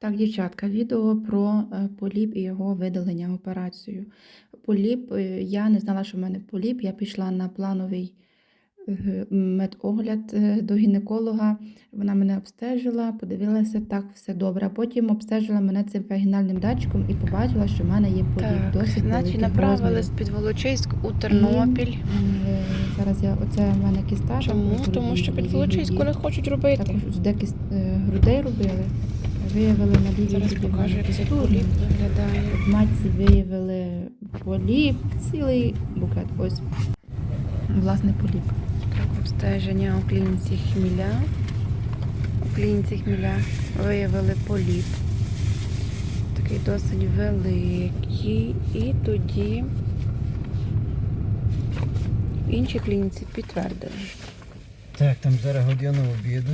Так, дівчатка, відео про е, поліп і його видалення операцією. Поліп, е, я не знала, що в мене поліп. Я пішла на плановий е, медогляд до гінеколога. Вона мене обстежила, подивилася, так, все добре. А потім обстежила мене цим вагінальним датчиком і побачила, що в мене є поліп. Так, досить значить, направили з Підволочиськ у Тернопіль. Е, Зараз я оце в мене кіста. Чому? Тому що грудні, Підволочиську груді. не хочуть робити. Також де грудей робили. Виявили на в покажу, як цей поліп виглядає. В матці виявили поліп, цілий букет. Ось власне поліп. Так, обстеження у клініці Хміля. У клініці Хміля виявили поліп. Такий досить великий. І тоді в іншій клініці підтвердили. Так, там зараз година обіду.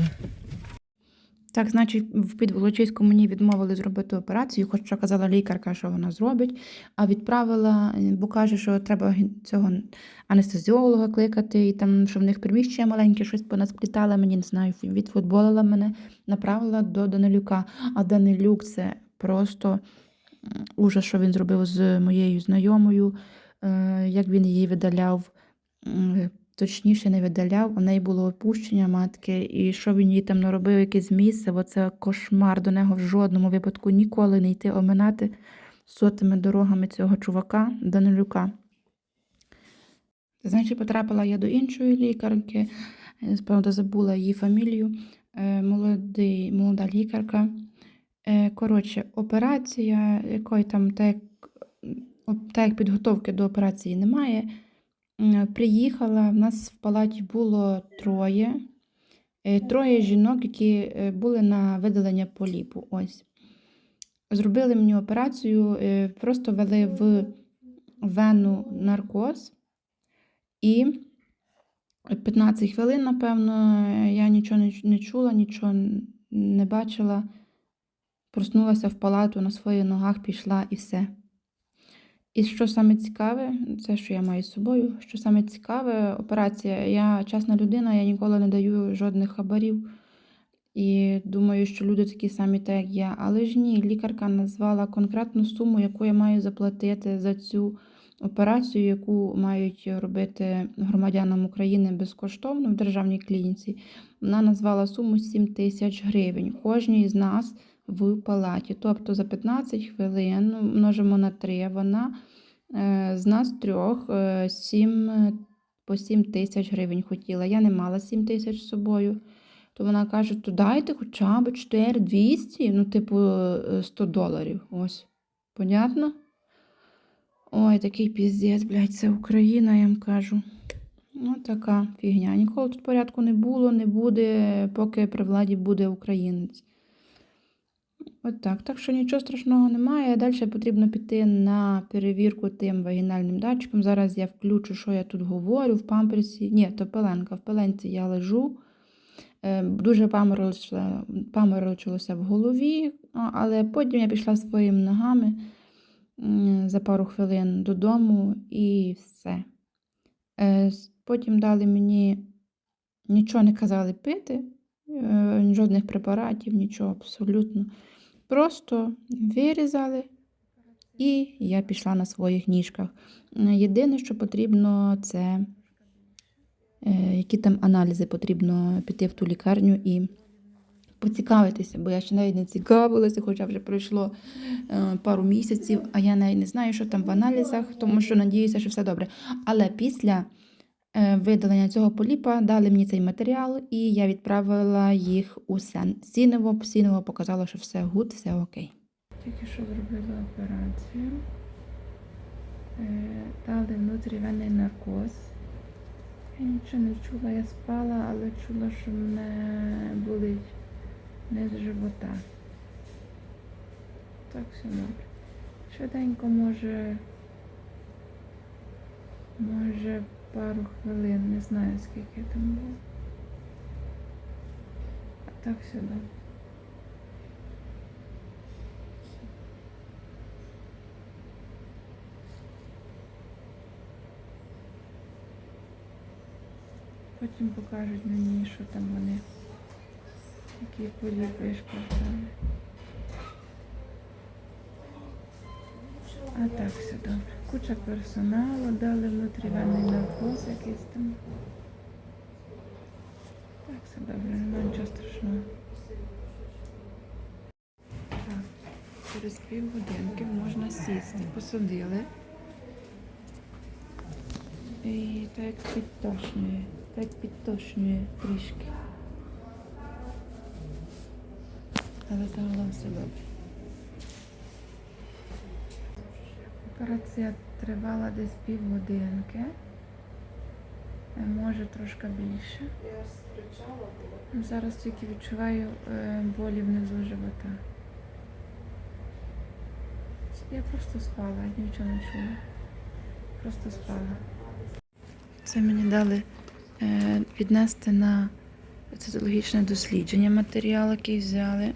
Так, значить, в Підволочиську мені відмовили зробити операцію, хоча казала лікарка, що вона зробить, а відправила, бо каже, що треба цього анестезіолога кликати, і там, що в них приміщення маленьке, щось понасплітала, мені не знаю, відфутболила мене, направила до Данилюка. А Данилюк це просто ужас, що він зробив з моєю знайомою, е, як він її видаляв. Точніше не видаляв, у неї було опущення матки, і що він їй там наробив, якесь місце, оце кошмар до нього в жодному випадку ніколи не йти оминати сотими дорогами цього чувака Данилюка. Значить, потрапила я до іншої лікарки, правда, забула її фамілію. е, Молодий, молода лікарка. Е, Коротше, операція, якої там так, так як підготовки до операції немає. М, Приїхала, в нас в палаті було троє. Е, Троє жінок, які е, були на видалення поліпу. Ось. Зробили мені операцію, е, просто ввели в вену наркоз. І 15 хвилин, напевно, я нічого не, чула, нічого не бачила. Проснулася в палату на своїх ногах, пішла і все. І що саме цікаве, це що я маю з собою. Що саме цікаве, операція. Я чесна людина, я ніколи не даю жодних хабарів. І думаю, що люди такі самі, так як я. Але ж ні, лікарка назвала конкретну суму, яку я маю заплатити за цю операцію, яку мають робити громадянам України безкоштовно в державній клініці. Вона назвала суму 7 тисяч гривень. Кожній з нас в палаті. Тобто за 15 хвилин ну, множимо на 3, вона е, з нас трьох е, 7, е, по 7 тисяч гривень хотіла. Я не мала 7 тисяч з собою. То вона каже, то дайте хоча б 4 200, ну, типу, е, 100 доларів. Ось. Понятно? Ой, такий піздець, блядь, це Україна, я вам кажу. Ну, така фігня. Ніколи тут порядку не було, не буде, поки при владі буде українець. От так. Так що нічого страшного немає. Далі потрібно піти на перевірку тим вагінальним датчиком. Зараз я включу, що я тут говорю в памперсі. Ні, то пеленка. В пеленці я лежу. Е, Дуже паморочилося, в голові, але потім я пішла своїми ногами за пару хвилин додому і все. Е, Потім дали мені нічого не казали пити, е, жодних препаратів, нічого абсолютно. Просто вирізали, і я пішла на своїх ніжках. Єдине, що потрібно, це е, які там аналізи потрібно піти в ту лікарню і поцікавитися, бо я ще навіть не цікавилася, хоча вже пройшло е, пару місяців, а я навіть не знаю, що там в аналізах, тому що надіюся, що все добре. Але після видалення цього поліпа дали мені цей матеріал, і я відправила їх у Сен- Сінево. Сінево показало, що все гуд, все окей. Тільки що зробила операцію. Е, Дали внутрівенний наркоз. Я нічого не чула, я спала, але чула, що мене болить низ живота. Так все добре. Швиденько може. Може пару хвилин, не знаю скільки там було. А так добре. Потім покажуть мені, що там вони, які поліпи шпортали. А так все добре. Куча персоналу, дали внутрівенний наркоз якийсь там. Так, все добре, немає нічого страшного. Так, через півгодинки можна сісти. Посадили. І так підтошнює, так підтошнює трішки. Але загалом все добре. Операція тривала десь півгодинки. Е, Може трошки більше. Зараз тільки відчуваю е, болі внизу живота. Я просто спала, нічого не чула. Просто спала. Це мені дали е, віднести на цитологічне дослідження матеріал, який взяли.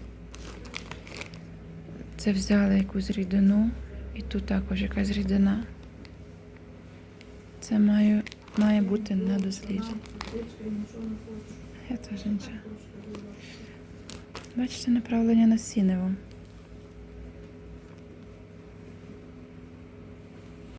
Це взяли якусь рідину, і тут також якась рідина. Це має, має бути на дослідження. Я теж нічого. Бачите, направлення на сінево.